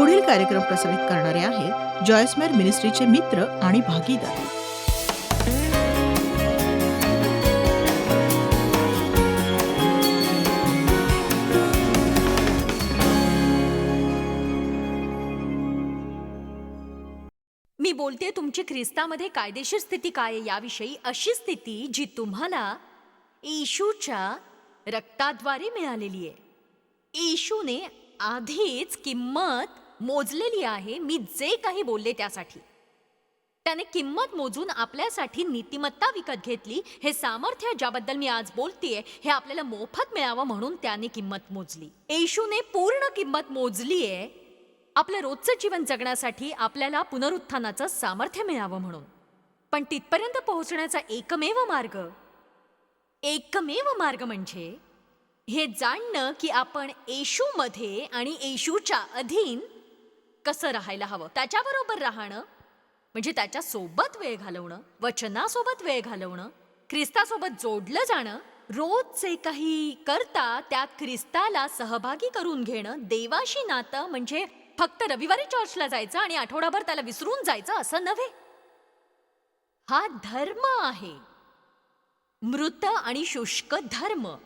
पुढील कार्यक्रम प्रसारित करणारे आहेत जॉयस्मेर मिनिस्ट्रीचे मित्र आणि भागीदार. मी बोलते तुमची ख्रिस्तामध्ये कायदेशीर स्थिती काय आहे याविषयी? अशी स्थिती जी तुम्हाला येशूच्या रक्ताद्वारे मिळालेली आहे. येशूने आधीच किंमत मोजलेली आहे मी जे काही बोलले त्यासाठी. त्याने किंमत मोजून आपल्यासाठी नीतिमत्ता विकत घेतली हे सामर्थ्य ज्याबद्दल मी आज बोलतेय हे आपल्याला मोफत मिळावं म्हणून त्याने किंमत मोजली. येशूने पूर्ण किंमत मोजली आहे आपलं रोजचं जीवन जगण्यासाठी आपल्याला पुनरुत्थानाचं सामर्थ्य मिळावं म्हणून. पण तिथपर्यंत पोहोचण्याचा एकमेव मार्ग एकमेव मार्ग म्हणजे हे जाणणं की आपण येशूमध्ये आणि येशूच्या अधीन कसं राहायला हवं? त्याच्याबरोबर राहणं म्हणजे त्याच्यासोबत वेळ घालवणं वचनासोबत वेळ घालवणं ख्रिस्तासोबत जोडलं जाणं रोज जे काही करता त्यात ख्रिस्ताला सहभागी करून घेणं देवाशी नातं म्हणजे फक्त रविवारी चर्चला जायचं आणि आठवडाभर त्याला विसरून जायचं असं नव्हे. हा धर्म आहे. मृत आणि शुष्क धर्म.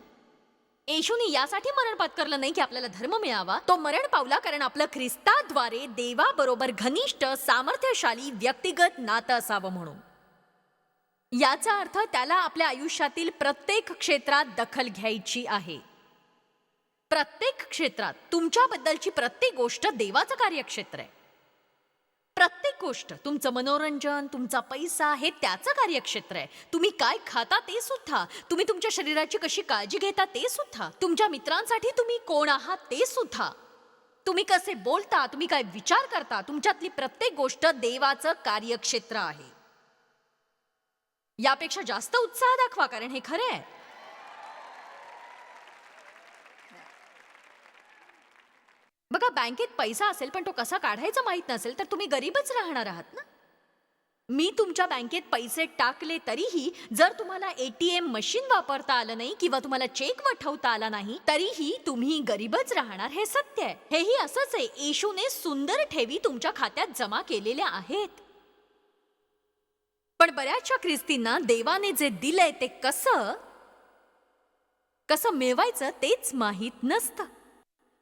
येशूने यासाठी मरण पत्करलं नाही की आपल्याला धर्म मिळावा? तो मरण पावला कारण आपलं ख्रिस्ताद्वारे देवाबरोबर घनिष्ठ सामर्थ्यशाली व्यक्तिगत नातं असावं म्हणून. याचा अर्थ त्याला आपल्या आयुष्यातील प्रत्येक क्षेत्रात दखल घ्यायची आहे. प्रत्येक क्षेत्रात तुमच्याबद्दलची प्रत्येक गोष्ट देवाचं कार्यक्षेत्र आहे. प्रत्येक गोष्ट तुमचं मनोरंजन तुमचा पैसा हे त्याचं कार्यक्षेत्र आहे. तुम्ही काय खाता ते सुद्धा तुम्ही तुमच्या शरीराची कशी काळजी घेता ते सुद्धा तुमच्या मित्रांसाठी तुम्ही कोण आहात ते सुद्धा. तुम्ही कसे बोलता तुम्ही काय विचार करता तुमच्यातली प्रत्येक गोष्ट देवाचं कार्यक्षेत्र आहे. यापेक्षा जास्त उत्साह दाखवा कारण हे खरं आहे. बघा बँकेत पैसा असेल पण तो कसा काढायचा माहीत नसेल तर तुम्ही गरीबच राहणार आहात ना? मी तुमच्या बँकेत पैसे टाकले तरीही जर तुम्हाला एटीएम मशीन वापरता आलं नाही किंवा तुम्हाला चेक वठवता आला नाही तरीही तुम्ही गरीबच राहणार हे सत्य आहे. हेही असंच आहे. येशूने सुंदर ठेवी तुमच्या खात्यात जमा केलेल्या आहेत. पण बऱ्याचशा ख्रिस्तींना देवाने जे दिलंय ते कसं? कसं मिळवायचं तेच माहीत नसतं.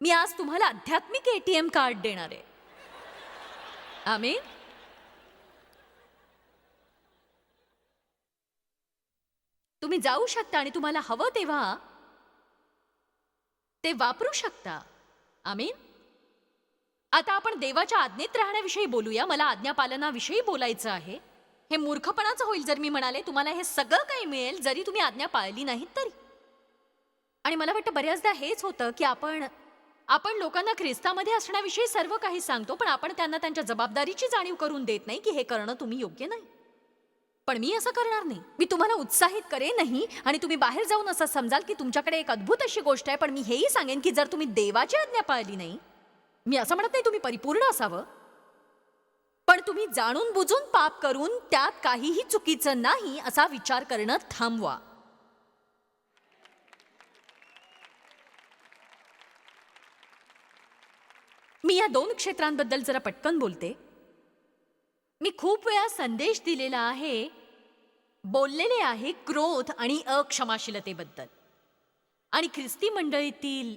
मी आज तुम्हाला आध्यात्मिक एटीएम कार्ड देणार आहे. आम्ही तुम्ही जाऊ शकता आणि तुम्हाला हवं तेव्हा ते वापरू शकता. आमीन? आता आपण देवाच्या आज्ञेत राहण्याविषयी बोलूया. मला आज्ञापालनाविषयी बोलायचं आहे. हे मूर्खपणाचं होईल जर मी म्हणाले. तुम्हाला हे सगळं काही मिळेल जरी तुम्ही आज्ञा पाळली नाहीत तरी. आणि मला वाटतं बऱ्याचदा हेच होतं की आपण आपण लोकांना ख्रिस्तामध्ये असण्याविषयी सर्व काही सांगतो पण आपण त्यांना त्यांच्या जबाबदारीची जाणीव करून देत नाही की हे करणं तुम्ही योग्य नाही. पण मी असं करणार नाही. मी तुम्हाला उत्साहित करेन नाही आणि तुम्ही बाहेर जाऊन असं समजाल की तुमच्याकडे एक अद्भुत अशी गोष्ट आहे पण मी हेही सांगेन की जर तुम्ही देवाची आज्ञा पाळली नाही मी असं म्हणत नाही तुम्ही परिपूर्ण असावं. पण तुम्ही जाणून बुजून पाप करून त्यात काहीही चुकीचं नाही असा विचार करणं थांबवा. मी या दोन क्षेत्रांबद्दल जरा पटकन बोलते. मी खूप वेळा संदेश दिलेला आहे बोललेले आहे क्रोध आणि अक्षमाशीलतेबद्दल. आणि ख्रिस्ती मंडळीतील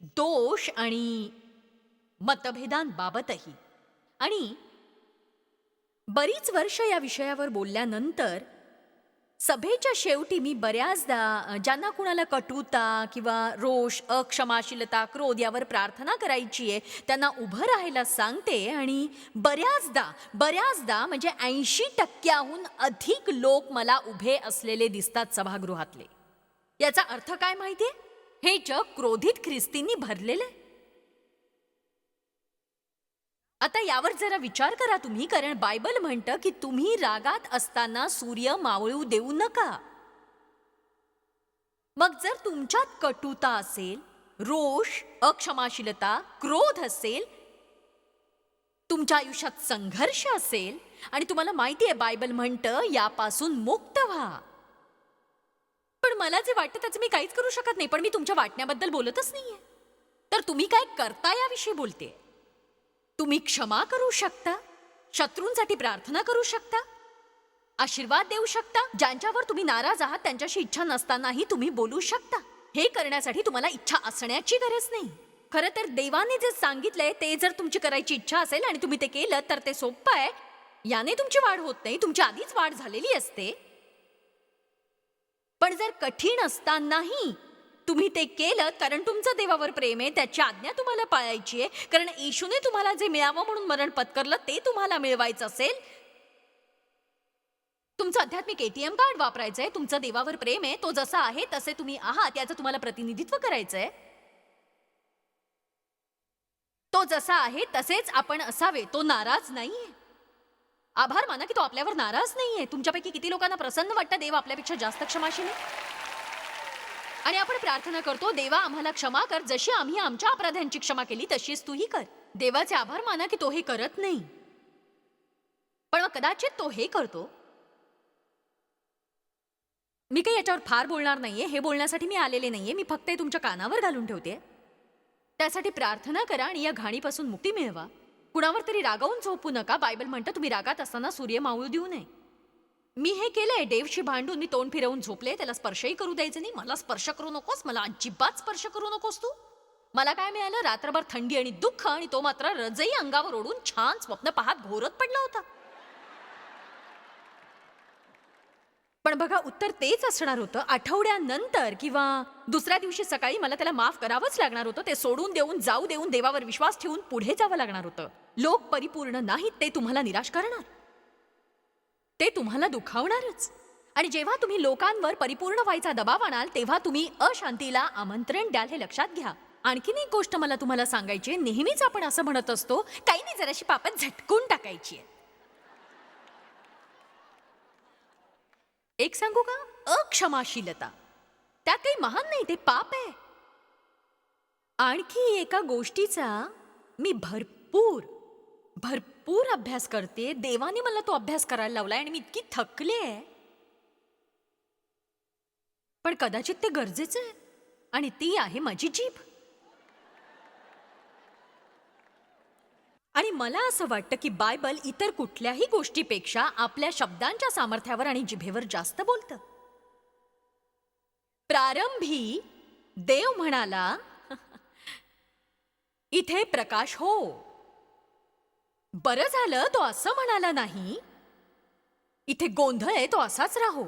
दोष आणि मतभेदांबाबतही. आणि बरीच वर्ष या विषयावर बोलल्यानंतर सभेच्या शेवटी मी बऱ्याचदा ज्यांना कुणाला कटुता किंवा रोष अक्षमाशीलता क्रोध यावर प्रार्थना करायची आहे त्यांना उभं राहायला सांगते आणि बऱ्याचदा बऱ्याचदा म्हणजे ऐंशी टक्क्याहून अधिक लोक मला उभे असलेले दिसतात सभागृहातले. याचा अर्थ काय माहितीये? हे जग क्रोधित ख्रिस्तींनी भरलेलं आहे. आता यावर जरा विचार करा तुम्ही कारण बायबल म्हणतं की तुम्ही रागात असताना सूर्य मावळू देऊ नका. मग जर तुमच्यात कटुता असेल रोष अक्षमाशीलता क्रोध असेल तुमच्या आयुष्यात संघर्ष असेल आणि तुम्हाला माहिती आहे बायबल म्हणतं यापासून मुक्त व्हा. पण मला जे वाटतं त्याचं मी काहीच करू शकत नाही पण मी तुमच्या वाटण्याबद्दल बोलतच नाहीये. तर तुम्ही काय करता याविषयी बोलते? तुम्ही क्षमा करू शकता शत्रूंसाठी प्रार्थना करू शकता आशीर्वाद देऊ शकता ज्यांच्यावर तुम्ही नाराज आहात त्यांच्याशी इच्छा नसतानाही तुम्ही बोलू शकता. हे करण्यासाठी तुम्हाला इच्छा असण्याची गरज नाही. खरं तर देवाने जे सांगितलंय ते जर तुमची करायची इच्छा असेल आणि तुम्ही ते केलं तर ते सोपं आहे. याने तुमची वाढ होत नाही तुमची आधीच वाढ झालेली असते. पण जर कठीण असतानाही तुम्ही ते केलं कारण तुमचं देवावर प्रेम आहे त्याची आज्ञा तुम्हाला पाळायची आहे. कारण येशूने तुम्हाला जे मिळावं म्हणून मरण पत्करलं ते तुम्हाला मिळवायचं असेल. तुमचं आध्यात्मिक एटीएम कार्ड वापरायचं आहे तुमचं देवावर प्रेम आहे तो जसा आहे तसे तुम्ही आहात याचं तुम्हाला प्रतिनिधित्व करायचं आहे तो जसा आहे तसेच आपण असावे तो नाराज नाहीये. आभार माना की तो आपल्यावर नाराज नाहीये. तुमच्यापैकी किती लोकांना प्रसन्न वाटतं देव आपल्यापेक्षा जास्त क्षमाशील आहे? आणि आपण प्रार्थना करतो देवा आम्हाला क्षमा कर. जशी आम्ही आमच्या अपराध्यांची क्षमा केली तशीच तूही कर. देवाचे आभार माना की तो हे करत नाही. पण मग कदाचित तो हे करतो. मी काही याच्यावर फार बोलणार नाहीये. हे बोलण्यासाठी मी आलेले नाहीये. मी फक्त हे तुमच्या कानावर घालून ठेवते त्यासाठी प्रार्थना करा आणि या घाणीपासून मुक्ती मिळवा. कुणावर तरी रागावून झोपू नका. बायबल म्हणतं तुम्ही रागात असताना सूर्य मावळू देऊ नये. मी हे केलंय. देवशी भांडून मी तोंड फिरवून झोपले. त्याला स्पर्शही करू द्यायचं नाही. मला स्पर्श करू नकोस. मला अजिबात स्पर्श करू नकोस तू. मला काय मिळालं? रात्रभर थंडी आणि दुःख आणि तो मात्र रजई अंगावर ओढून छान स्वप्न पाहत घोरत पडला होता. पण बघा उत्तर तेच असणार होतं. आठवड्यानंतर किंवा दुसऱ्या दिवशी सकाळी मला त्याला माफ करावंच लागणार होतं. ते सोडून देऊन जाऊ देऊन देवावर विश्वास ठेवून पुढे जावं लागणार होतं. लोक परिपूर्ण नाहीत. ते तुम्हाला निराश करणार. ते तुम्हाला दुखावणारच. आणि जेव्हा तुम्ही लोकांवर परिपूर्ण व्हायचा दबाव आणाल तेव्हा तुम्ही अशांतीला आमंत्रण द्याल हे लक्षात घ्या. आणखीन एक गोष्ट मला तुम्हाला सांगायची आहे. नेहमीच आपण असं म्हणत असतो काही नाही जराशी पापत झटकून टाकायची आहे एक सांगू का? अक्षमाशीलता. त्यात काही महान नाही ते पाप आहे. आणखी एका गोष्टीचा मी भरपूर भरपूर अभ्यास करते. देवाने मला तो अभ्यास करायला लावलाय आणि मी इतकी थकले आहे. पण कदाचित ते गरजेचं आहे आणि ती आहे माझी जीभ. आणि मला असं वाटतं की बायबल इतर कुठल्याही गोष्टीपेक्षा आपल्या शब्दांच्या सामर्थ्यावर आणि जिभेवर जास्त बोलतं. प्रारंभी देव म्हणाला इथे प्रकाश हो. बरं झालं तो असं म्हणाला नाही. इथे गोंधळ आहे तो असाच राहो.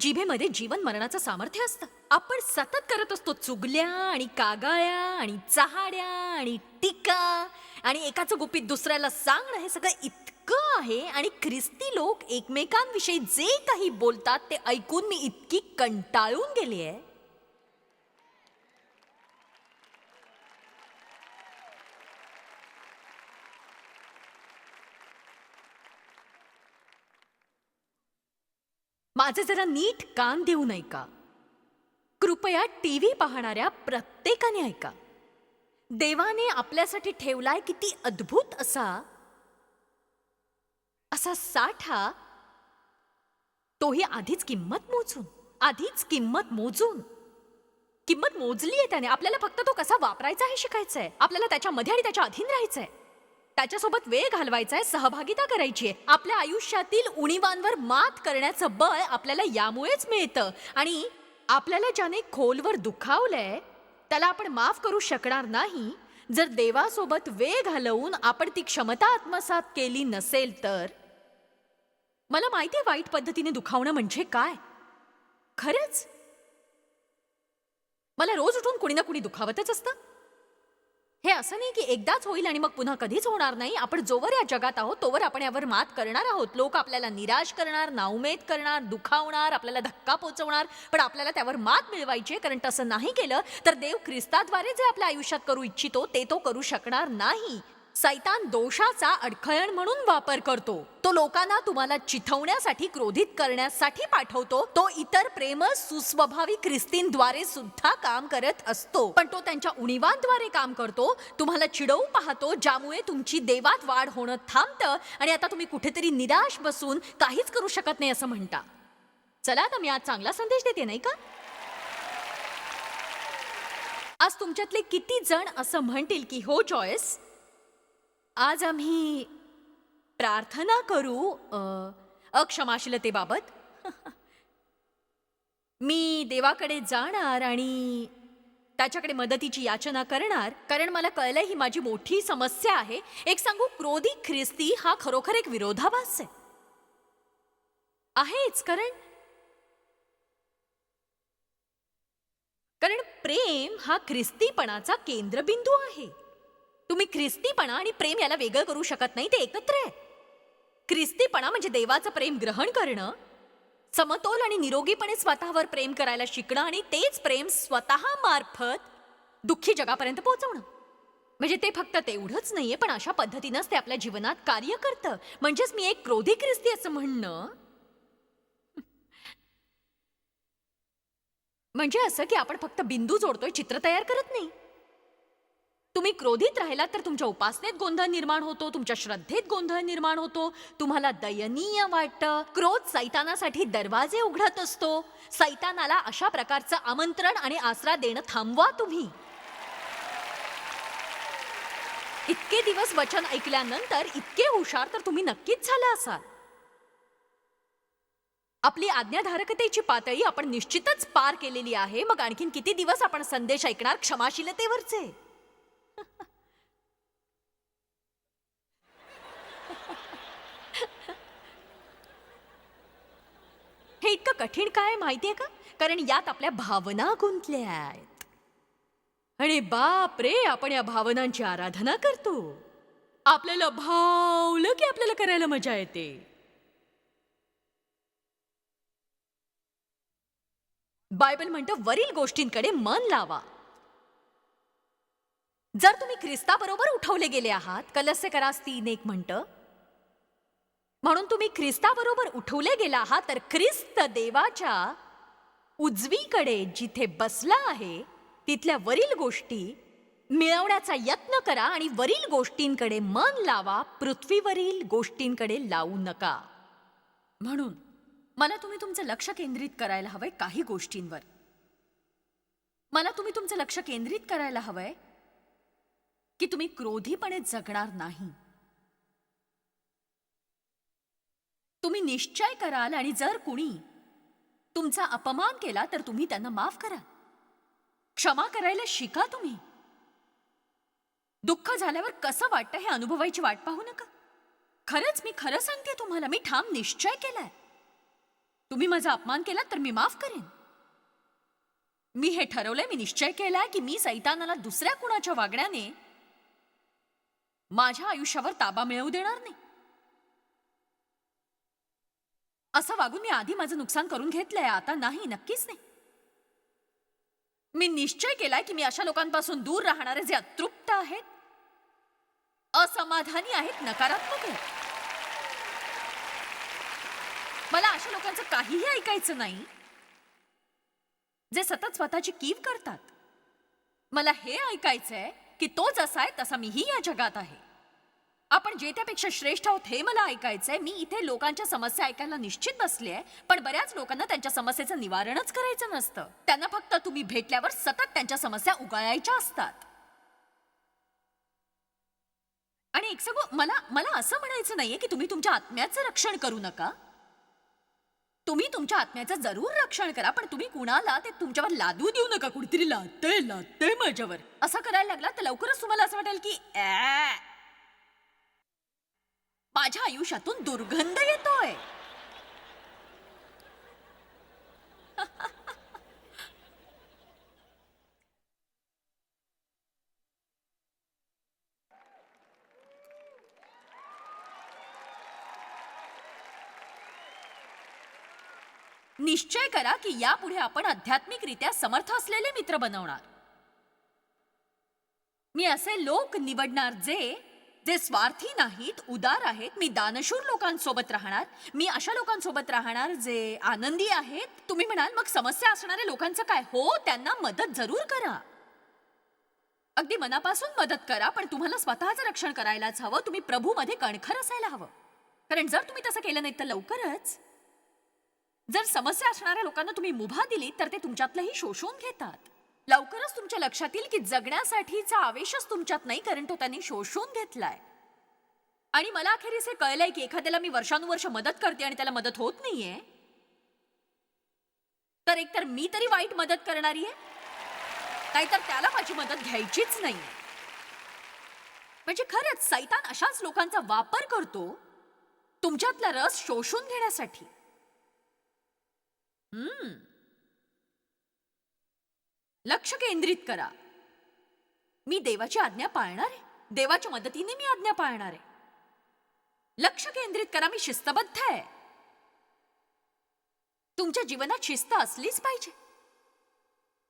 जिभेमध्ये जीवन मरणाचं सामर्थ्य असतं. आपण सतत करत असतो चुगल्या आणि कागाळ्या आणि चहाड्या आणि टीका आणि एकाचं गुपित दुसऱ्याला सांगणं हे सगळं इतकं आहे आणि ख्रिस्ती लोक एकमेकांविषयी जे काही बोलतात ते ऐकून मी इतकी कंटाळून गेली आहे. माझे जरा नीट कान देऊ ऐका. कृपया टीव्ही पाहणाऱ्या प्रत्येकाने ऐका. देवाने आपल्यासाठी ठेवलाय किती अद्भुत असा असा साठा तोही आधीच किंमत मोजून आधीच किंमत मोजून. किंमत मोजली आहे त्याने. आपल्याला फक्त तो कसा वापरायचा हे शिकायचंय. आपल्याला त्याच्यामध्ये आणि त्याच्या अधीन राहायचंय. त्याच्यासोबत वेळ घालवायचा आहे सहभागिता करायची आहे आपल्या आयुष्यातील उणीवांवर मात करण्याचं बळ आपल्याला यामुळेच मिळतं. आणि आपल्याला ज्याने खोलवर दुखावलंय त्याला आपण माफ करू शकणार नाही. जर देवासोबत वेळ घालवून आपण ती क्षमता आत्मसात केली नसेल तर मला माहिती आहे वाईट पद्धतीने दुखावणं म्हणजे काय? खरंच? मला रोज उठून कुणी ना कुणी दुखावतच असतं. हे असं नाही की एकदाच होईल आणि मग पुन्हा कधीच होणार नाही. आपण जोवर या जगात आहोत तोवर आपण यावर मात करणार आहोत. लोक आपल्याला निराश करणार नाउमेद करणार दुखावणार आपल्याला धक्का पोचवणार पण आपल्याला त्यावर मात मिळवायची आहे, कारण तसं नाही केलं तर देव ख्रिस्ताद्वारे जे आपल्या आयुष्यात करू इच्छितो ते तो करू शकणार नाही. सैतान दोषाचा अडखळण म्हणून वापर करतो. तो लोकांना तुम्हाला चिथवण्यासाठी क्रोधित करण्यासाठी पाठवतो. तो इतर प्रेम सुस्वभावी ख्रिस्तींद्वारे सुद्धा काम करत असतो. पण तो त्यांच्या उणीवांद्वारे काम करतो. तुम्हाला चिडवू पाहतो ज्यामुळे तुमची देवात वाढ होणं थांबतं आणि आता तुम्ही कुठेतरी निराश बसून काहीच करू शकत नाही असं म्हणता. चला आता मी आज चांगला संदेश देते नाही का? आज तुमच्यातले किती जण असं म्हणतील की हो जॉयस आज आम्ही प्रार्थना करू अक्षमाशीलतेबाबत. मी देवाकडे जाणार आणि त्याच्याकडे मदतीची याचना करणार कारण मला कळलं ही माझी मोठी समस्या आहे. एक सांगू क्रोधी ख्रिस्ती हा खरोखर एक विरोधाभास आहे. आहेच कारण कारण प्रेम हा ख्रिस्तीपणाचा केंद्रबिंदू आहे. तुम्ही ख्रिस्तीपणा आणि प्रेम याला वेगळं करू शकत नाही ते एकत्र आहे. ख्रिस्तीपणा म्हणजे देवाचं प्रेम ग्रहण करणं समतोल आणि निरोगीपणे स्वतःवर प्रेम करायला शिकणं आणि तेच प्रेम स्वतःमार्फत दुःखी जगापर्यंत पोहोचवणं. म्हणजे ते फक्त तेवढंच नाहीये पण अशा पद्धतीनंच ते आपल्या जीवनात कार्य करतं. म्हणजेच मी एक क्रोधी ख्रिस्ती असं म्हणणं. म्हणजे असं की आपण फक्त बिंदू जोडतोय चित्र तयार करत नाही. तुम्ही क्रोधित राहिलात तर तुमच्या उपासनेत गोंधळ निर्माण होतो तुमच्या श्रद्धेत गोंधळ निर्माण होतो. तुम्हाला दयनीय वाटतं. क्रोध सैतानासाठी दरवाजे उघडत असतो. सैतानाला अशा प्रकारचं आमंत्रण आणि आसरा देणं थांबवा तुम्ही. इतके दिवस वचन ऐकल्यानंतर इतके हुशार तर तुम्ही नक्कीच झाला असाल. आपली आज्ञाधारकतेची पातळी आपण निश्चितच पार केलेली आहे. मग आणखीन किती दिवस आपण संदेश ऐकणार? क्षमाशीलतेवरचे हे इतकं कठीण काय माहितीये का? कारण यात आपल्या भावना गुंतल्या आहेत. आणि बाप रे आपण या भावनांची आराधना करतो. आपल्याला भावलं की आपल्याला करायला मजा येते. बायबल म्हणतं वरील गोष्टींकडे मन लावा. जर तुम्ही ख्रिस्ताबरोबर उठवले गेले आहात कलस्य करास तीन एक म्हणतं म्हणून तुम्ही ख्रिस्ताबरोबर उठवले गेला आहात तर ख्रिस्त देवाच्या उजवीकडे जिथे बसला आहे तिथल्या वरील गोष्टी मिळवण्याचा यत्न करा आणि वरील गोष्टींकडे मन लावा पृथ्वीवरील गोष्टींकडे लावू नका. म्हणून मला तुम्ही तुमचं लक्ष केंद्रित करायला हवंय काही गोष्टींवर. मला तुम्ही तुमचं लक्ष केंद्रित करायला हवंय की तुम्ही क्रोधीपणे जगणार नाही. तुम्ही निश्चय कराल आणि जर कुणी तुमचा अपमान केला तर तुम्ही त्यांना माफ करा. क्षमा करायला शिका तुम्ही. दुःख झाल्यावर कसं वाटतं हे अनुभवायची वाट पाहू नका. खरंच मी खरं सांगते तुम्हाला मी ठाम निश्चय केलाय. तुम्ही माझा अपमान केला तर मी माफ करेन. मी हे ठरवलंय मी निश्चय केलाय की मी सैतानाला दुसऱ्या कुणाच्या वागण्याने माझ्या आयुष्यावर ताबा मिळवू देणार नाही. असं वागून मी आधी माझं नुकसान करून घेतलंय आता नाही नक्कीच नाही. मी निश्चय केलाय की मी अशा लोकांपासून दूर राहणारे जे अतृप्त आहेत असमाधानी आहेत नकारात्मक आहेत. मला अशा लोकांचं काहीही ऐकायचं नाही जे सतत स्वतःची कीव करतात. मला हे ऐकायचंय की तो जसा आहे तसा मीही या जगात आहे. आपण जे त्यापेक्षा श्रेष्ठ आहोत हे मला ऐकायचंय. मी इथे लोकांच्या समस्या ऐकायला निश्चित बसली आहे पण बऱ्याच लोकांना त्यांच्या समस्येचं निवारणच करायचं नसतं. त्यांना फक्त तुम्ही भेटल्यावर सतत त्यांच्या समस्या उगाळायच्या असतात. आणि एक सगळं मला मला असं म्हणायचं नाहीये की तुम्ही तुमच्या आत्म्याचं रक्षण करू नका. तुम्ही तुमच्या आत्म्याचं जरूर रक्षण करा पण तुम्ही कुणाला ते तुमच्यावर लादू देऊ नका. कुणीतरी लादते लादते माझ्यावर. असं करायला लागला तर लवकरच तुम्हाला असं वाटेल की "ऍ, माझ्या आयुष्यातून दुर्गंध येतोय. निश्चय करा की यापुढे आपण आध्यात्मिकरित्या समर्थ असलेले मित्र बनवणार. मी असे लोक निवडणार जे ते स्वार्थी नाहीत उदार आहेत मी दानशूर लोकांसोबत राहणार मी अशा लोकांसोबत राहणार जे आनंदी आहेत. तुम्ही म्हणाल मग समस्या असणाऱ्या लोकांचं काय? हो त्यांना मदत जरूर करा. अगदी मनापासून मदत करा पण तुम्हाला स्वतःचं रक्षण करायलाच हवं. तुम्ही प्रभूमध्ये कणखर असायला हवं. कारण जर तुम्ही तसं केलं नाही तर लवकरच. जर समस्या असणाऱ्या लोकांना तुम्ही मुभा दिली तर ते तुमच्यातलंही शोषून घेतात. लवकरच तुमच्या लक्षात येईल की जगण्यासाठीचा आवेशच तुमच्यात नाही कारण तो त्यांनी शोषून घेतलाय. आणि मला अखेरीस हे कळलंय की एखाद्याला मी वर्षानुवर्ष मदत करते आणि त्याला मदत होत नाहीये. तर एकतर मी तरी वाईट मदत करणारी आहे नाहीतर त्याला माझी मदत घ्यायचीच नाही म्हणजे खरंच सैतान अशाच लोकांचा वापर करतो तुमच्यातला रस शोषून घेण्यासाठी. हम्म. लक्ष केंद्रित करा. मी देवाची आज्ञा पाळणार. आहे देवाच्या मदतीने मी आज्ञा पाळणार. आहे लक्ष केंद्रित करा मी शिस्तबद्ध आहे. तुमच्या जीवनात शिस्त असलीच पाहिजे.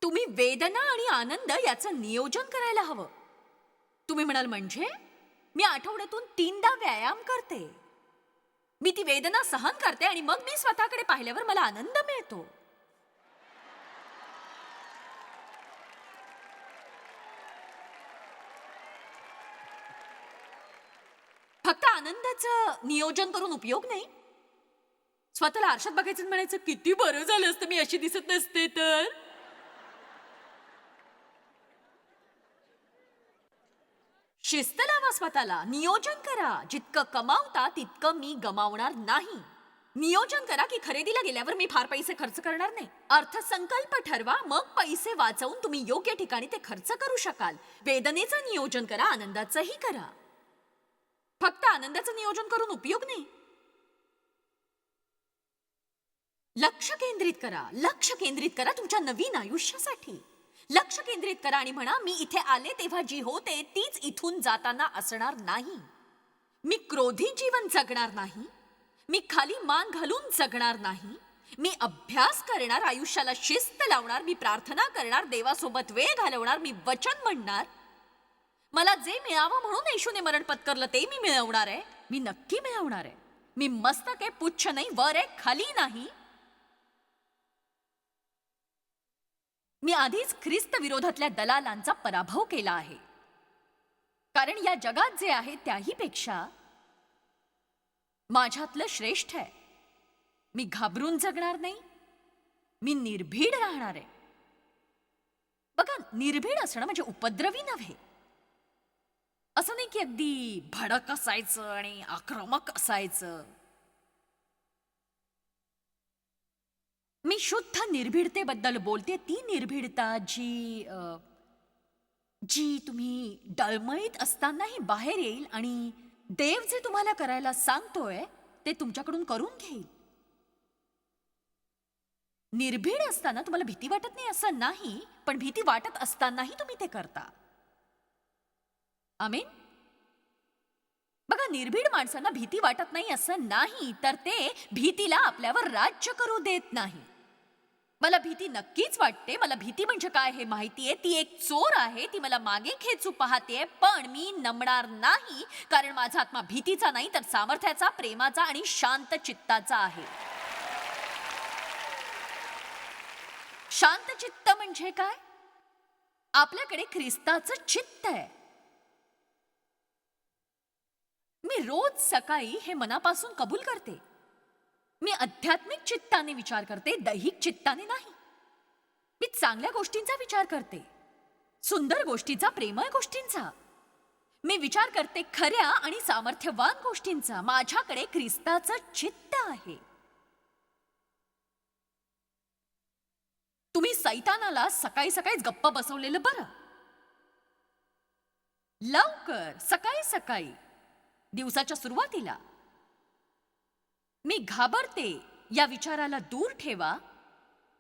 तुम्ही वेदना आणि आनंद याचं नियोजन करायला हवं. तुम्ही म्हणाल म्हणजे? मी आठवड्यातून तीनदा व्यायाम करते. मी ती वेदना सहन करते आणि मग मी स्वतःकडे पाहिल्यावर मला आनंद मिळतो. आनंदाचं नियोजन करून उपयोग नाही. स्वतःला आरशात बघायचं म्हणायचं किती बरं झालं असतं मी अशी दिसत नसते तर. शिस्त लावा स्वतःला नियोजन करा. जितकं कमावता तितकं मी गमावणार नाही. नियोजन करा की खरेदीला गेल्यावर मी फार पैसे खर्च करणार नाही. अर्थसंकल्प ठरवा मग पैसे वाचवून तुम्ही योग्य ठिकाणी ते खर्च करू शकाल. वेदनेचं नियोजन करा आनंदाचंही करा. फक्त आनंदाचं नियोजन करून उपयोग नाही. लक्ष केंद्रित करा. लक्ष केंद्रित करा तुमच्या नवीन आयुष्यासाठी. लक्ष केंद्रित करा आणि म्हणा मी इथे आले तेव्हा जी होते तीच इथून जाताना असणार नाही. मी क्रोधी जीवन जगणार नाही. मी खाली मान घालून जगणार नाही. मी अभ्यास करणार आयुष्याला शिस्त लावणार मी प्रार्थना करणार देवासोबत वेळ घालवणार मी वचन म्हणणार मला जे मिळावं म्हणून येशूने मरण पत्करलं ते मी मिळवणार आहे. मी नक्की मिळवणार आहे. मी मस्तक आहे पुच्छ नाही वर आहे खाली नाही. मी आधीच ख्रिस्त विरोधातल्या दलालांचा पराभव केला आहे. कारण या जगात जे आहे त्याही पेक्षा माझ्यातलं श्रेष्ठ आहे. मी घाबरून जगणार नाही. मी निर्भीड राहणार आहे. बघा निर्भीड असणं म्हणजे उपद्रवी नव्हे. असं नाही की अगदी भडक असायचं आणि आक्रमक असायचं. मी शुद्ध निर्भीडतेबद्दल बोलते ती निर्भीडता जी अ, जी तुम्ही डळमळीत असतानाही बाहेर येईल आणि देव जे तुम्हाला करायला सांगतोय ते तुमच्याकडून करून घेईल. निर्भीड असताना तुम्हाला भीती वाटत नाही असं नाही पण भीती वाटत असतानाही तुम्ही ते करता. आमीन? बघा निर्भीड माणसांना भीती वाटत नाही असं नाही तर ते भीतीला आपल्यावर राज्य करू देत नाही. मला भीती नक्कीच वाटते. मला भीती म्हणजे काय हे माहिती आहे ती एक चोर आहे. ती मला मागे खेचू पाहते. पण मी नमणार नाही कारण माझा आत्मा भीतीचा नाही तर सामर्थ्याचा प्रेमाचा आणि शांत चित्ताचा आहे. शांत चित्त म्हणजे काय? आपल्याकडे ख्रिस्ताचं चित्त आहे. मी रोज सकाळी हे मनापासून कबूल करते. मी आध्यात्मिक चित्ताने विचार करते दैहिक चित्ताने नाही. मी चांगल्या गोष्टींचा विचार करते. सुंदर गोष्टीचा प्रेमळ गोष्टींचा. मी विचार करते खऱ्या आणि सामर्थ्यवान गोष्टींचा. माझ्याकडे ख्रिस्ताचं चित्त आहे. तुम्ही सैतानाला सकाळी सकाळीच गप्प बसवलेलं बरं. लवकर सकाळी सकाळी. दिवसाच्या सुरुवातीला. मी घाबरते या विचाराला दूर ठेवा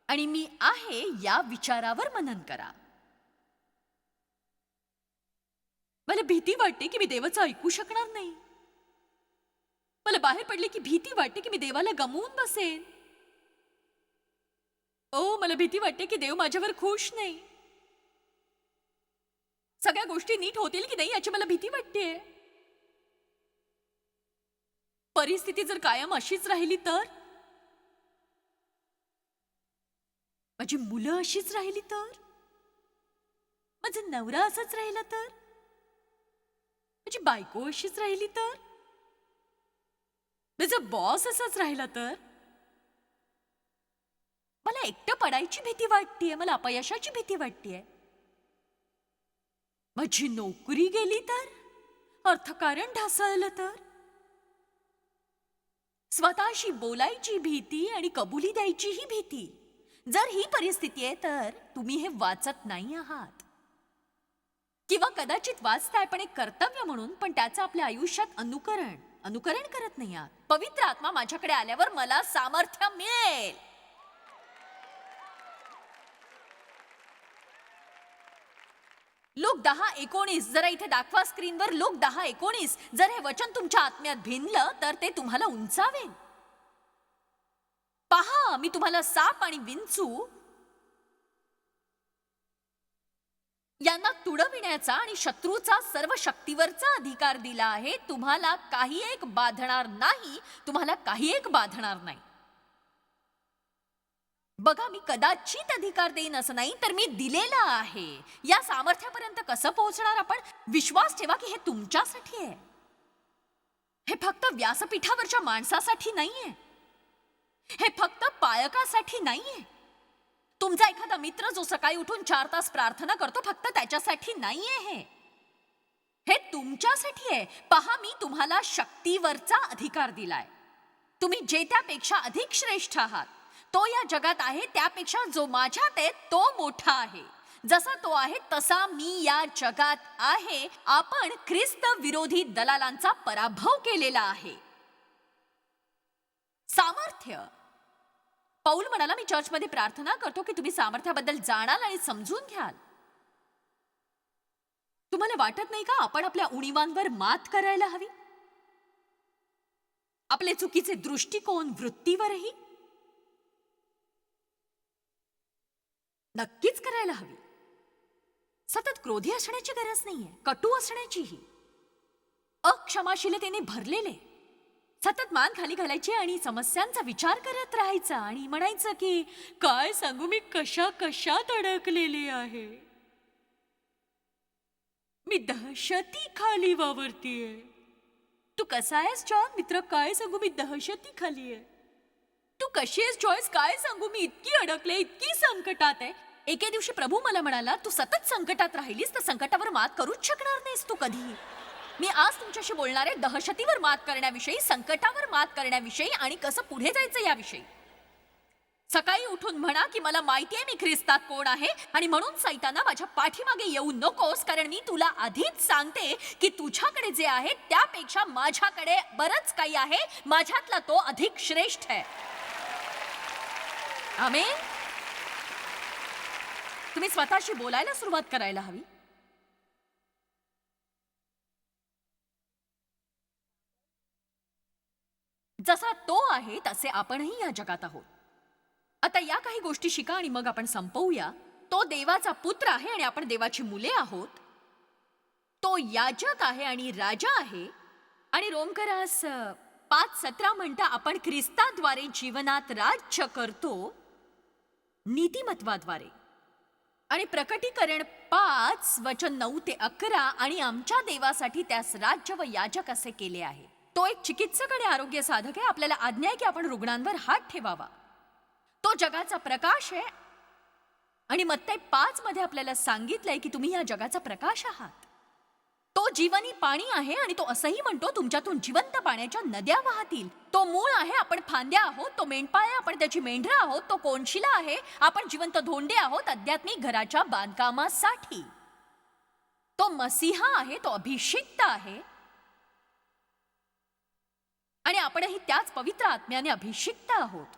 आणि मी आहे या विचारावर मनन करा. मला भीती वाटते की मी देवाचं ऐकू शकणार नाही. मला बाहेर पडले की भीती वाटते की मी देवाला गमवून बसेन. ओ मला भीती वाटते की देव माझ्यावर खुश नाही. सगळ्या गोष्टी नीट होतील की नाही याची मला भीती वाटते परिस्थिती जर कायम अशीच राहिली तर? माझी मुलं अशीच राहिली तर? माझा नवरा असाच राहिला तर? माझी बायको अशीच राहिली तर? माझा बॉस असाच राहिला तर? मला एकटं पडायची भीती वाटतेय मला अपयशाची भीती वाटतेय. माझी नोकरी गेली तर? अर्थकारण ढासळलं तर? स्वतःशी बोलायची भीती आणि कबुली द्यायचीही भीती. जर ही परिस्थिती आहे तर तुम्ही हे वाचत नाही आहात. किंवा कदाचित वाचताय पण एक कर्तव्य म्हणून पण त्याचं आपल्या आयुष्यात अनुकरण अनुकरण करत नाही आहात. पवित्र आत्मा माझ्याकडे आल्यावर मला सामर्थ्य मिळेल. लोक दहा एकोणीस. जरा इथे दाखवा स्क्रीनवर लोक दहा एकोणीस. जर हे वचन तुमच्या आत्म्यात भिनलं तर ते तुम्हाला उंचावेल पहा मी तुम्हाला साप आणि विंचू यांना तुडविण्याचा आणि शत्रूचा सर्व शक्तीवरचा अधिकार दिला आहे. तुम्हाला काही एक बाधणार नाही. तुम्हाला काही एक बाधणार नाही. बघा मी कदाचित अधिकार देईन असं नाही तर मी दिलेला आहे. या सामर्थ्यापर्यंत कसं पोहोचणार आपण? विश्वास ठेवा की हे तुमच्यासाठी आहे. हे फक्त व्यासपीठावरच्या माणसासाठी नाहीये. हे फक्त पायकासाठी नाहीये. तुमचा एखादा मित्र जो सकाळी उठून चार तास प्रार्थना करतो फक्त त्याच्यासाठी नाहीये हे. हे तुमच्यासाठी आहे. पहा मी तुम्हाला शक्तीवरचा अधिकार दिलाय. तुम्ही जे त्यापेक्षा अधिक श्रेष्ठ आहात. तो या जगात आहे त्यापेक्षा जो माझ्यात आहे तो मोठा आहे. जसा तो आहे तसा मी या जगात आहे. आपण ख्रिस्त विरोधी दलालांचा पराभव केलेला आहे. सामर्थ्य. पौल म्हणाला मी चर्चमध्ये प्रार्थना करतो की तुम्ही सामर्थ्याबद्दल जाणाल आणि समजून घ्याल. तुम्हाला वाटत नाही का आपण आपल्या उणीवांवर मात करायला हवी? आपले चुकीचे दृष्टिकोन वृत्तीवरही? नक्कीच करायला हवी. सतत क्रोधी असण्याची गरज नाहीये कटू असण्याचीही. अक्षमाशीलतेने भरलेले सतत मान खाली घालायची आणि समस्यांचा विचार करत राहायचा आणि म्हणायचं की काय सांगू मी कशा कशात अडकलेले आहे? मी दहशती खाली वावरतीये. तू कसा आहेस जॉन? मित्र काय सांगू मी दहशती खाली आहे. तू कशी आहेस चॉईस काय सांगू? मी इतकी अडकले इतकी संकटात आहे. एके दिवशी प्रभू मला म्हणाला तू सतत संकटात राहिलीस तर संकटावर मात करूच शकणार नाहीस तू कधीही. मी आज तुमच्याशी बोलणार आहे दहशतीवर मात करण्याविषयी संकटावर मात करण्याविषयी आणि कसं पुढे जायचं याविषयी. सकाळी उठून म्हणा की मला माहिती आहे मी ख्रिस्तात कोण आहे आणि म्हणून सैताना माझ्या पाठीमागे येऊ नकोस कारण मी तुला आधीच सांगते की तुझ्याकडे जे आहे त्यापेक्षा माझ्याकडे बरंच काही आहे. माझ्यातला तो अधिक श्रेष्ठ आहे. आमेन? तुम्ही स्वतःशी बोलायला सुरुवात करायला हवी. जसा तो आहे तसे आपणही या जगात आहोत. आता या काही गोष्टी शिका आणि मग आपण संपवूया. तो देवाचा पुत्र आहे आणि आपण देवाची मुले आहोत. तो याजक आहे आणि राजा आहे. आणि रोमकरास पाच सतरा म्हणता आपण ख्रिस्ताद्वारे जीवनात राज्य करतो. नीतिमत्वाद्वारे. आणि प्रकटीकरण पाच वचन नऊ ते अकरा आणि आमच्या देवासाठी त्यास राज्य व याजक असे केले आहे. तो एक चिकित्सक आणि आरोग्य साधक आहे. आपल्याला आज्ञा आहे की आपण रुग्णांवर हात ठेवावा. तो जगाचा प्रकाश आहे. आणि मत्ते पाच मध्ये आपल्याला सांगितलंय की तुम्ही या जगाचा प्रकाश आहात. तो जीवनी पाणी आहे आणि तो असंही म्हणतो तुमच्यातून जिवंत पाण्याच्या नद्या वाहतील. तो मूळ आहे आपण फांद्या आहोत तो मेंढपाळ आहे आपण त्याची मेंढरं आहोत तो कोणशिला आहे आपण जिवंत धोंडे आहोत अध्यात्मिक घराच्या बांधकामासाठी. तो मसीहा आहे तो अभिषिक्त आहे. आणि आपणही त्याच पवित्र आत्म्याने अभिषिक्त आहोत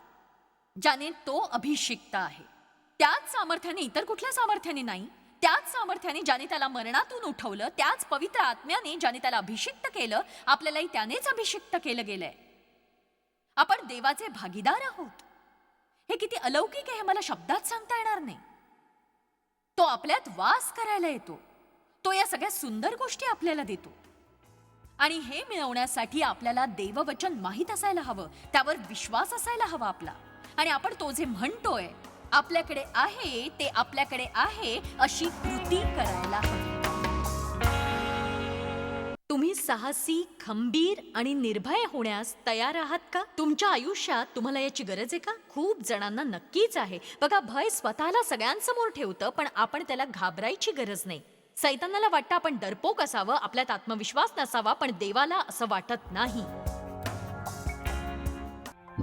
ज्याने तो अभिषिक्त आहे. त्याच सामर्थ्याने इतर कुठल्या सामर्थ्याने नाही? त्याच सामर्थ्याने ज्याने त्याला मरणातून उठवलं त्याच पवित्र आत्म्याने ज्याने त्याला अभिषिक्त केलं आपल्यालाही त्यानेच अभिषिक्त केलं गेलंय. आपण देवाचे भागीदार आहोत. हे किती अलौकिक आहे हे मला शब्दात सांगता येणार नाही. तो आपल्यात वास करायला येतो. तो या सगळ्या सुंदर गोष्टी आपल्याला देतो. आणि हे मिळवण्यासाठी आपल्याला देववचन माहीत असायला हवं. त्यावर विश्वास असायला हवा आपला. आणि आपण तो जे म्हणतोय आपल्याकडे आहे ते आपल्याकडे आहे अशी कृती करायला हवी. तुम्ही साहसी खंबीर आणि निर्भय होण्यास तयार आहात का? तुमच्या आयुष्यात तुम्हाला याची गरज आहे का? खूप जणांना नक्कीच आहे. बघा भय स्वतःला सगळ्यांसमोर ठेवतं पण आपण त्याला घाबरायची गरज नाही. सैतानाला वाटतं आपण डरपोक असावं आपल्यात आत्मविश्वास नसावा पण देवाला असं वाटत नाही.